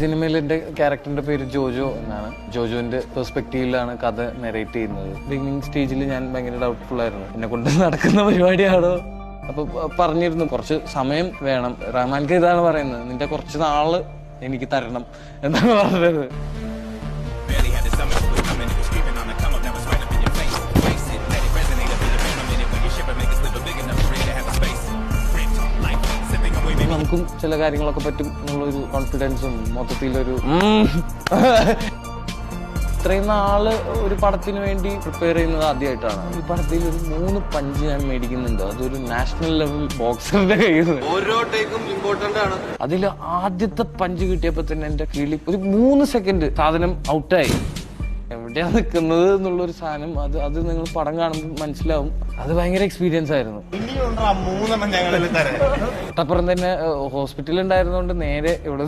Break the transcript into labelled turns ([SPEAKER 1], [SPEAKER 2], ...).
[SPEAKER 1] സിനിമയിൽ എന്റെ ക്യാരക്ടറിന്റെ പേര് ജോജോ എന്നാണ്. ജോജോന്റെ പെർസ്പെക്റ്റീവിലാണ് കഥ നെറേറ്റ് ചെയ്യുന്നത്. ബിഗിനിങ് സ്റ്റേജിൽ ഞാൻ ഭയങ്കര ഡൗട്ട്ഫുൾ ആയിരുന്നു. എന്നെ കൊണ്ട് നടക്കുന്ന പരിപാടിയാണോ? അപ്പൊ പ- പറഞ്ഞിരുന്നു കുറച്ച് സമയം വേണം. റഹ്മാൻക്ക് ഇതാണ് പറയുന്നത്. നിന്റെ കുറച്ച് നാൾ എനിക്ക് തരണം എന്നാണ് പറഞ്ഞത്. നമുക്കും ചില കാര്യങ്ങളൊക്കെ പറ്റും. എന്നുള്ളൊരു കോൺഫിഡൻസും മൊത്തത്തിലൊരു. ഇത്രയും നാൾ ഒരു പടത്തിന് വേണ്ടി പ്രിപ്പയർ ചെയ്യുന്നത് ആദ്യമായിട്ടാണ് ഈ പടത്തിൽ ഒരു മൂന്ന് പഞ്ച് ഞാൻ മേടിക്കുന്നുണ്ട്. അതൊരു നാഷണൽ ലെവൽ ബോക്സറിന്റെ കയ്യിൽ നിന്ന്
[SPEAKER 2] ഓരോ ടേക്കും ഇമ്പോർട്ടന്റ് ആണ്.
[SPEAKER 1] അതിൽ ആദ്യത്തെ പഞ്ച് കിട്ടിയപ്പോ തന്നെ എന്റെ കിളി ഒരു മൂന്ന് സെക്കൻഡ് സാധനം ഔട്ടായി എവിടെയാ നിൽക്കുന്നത് എന്നുള്ളൊരു സാധനം അത് അത് നിങ്ങൾ പടം കാണുമ്പോൾ മനസ്സിലാവും. അത് ഭയങ്കര എക്സ്പീരിയൻസ് ആയിരുന്നു. തൊട്ടപ്പുറം തന്നെ ഹോസ്പിറ്റലിൽ ഉണ്ടായിരുന്നോണ്ട് നേരെ ഇവിടെ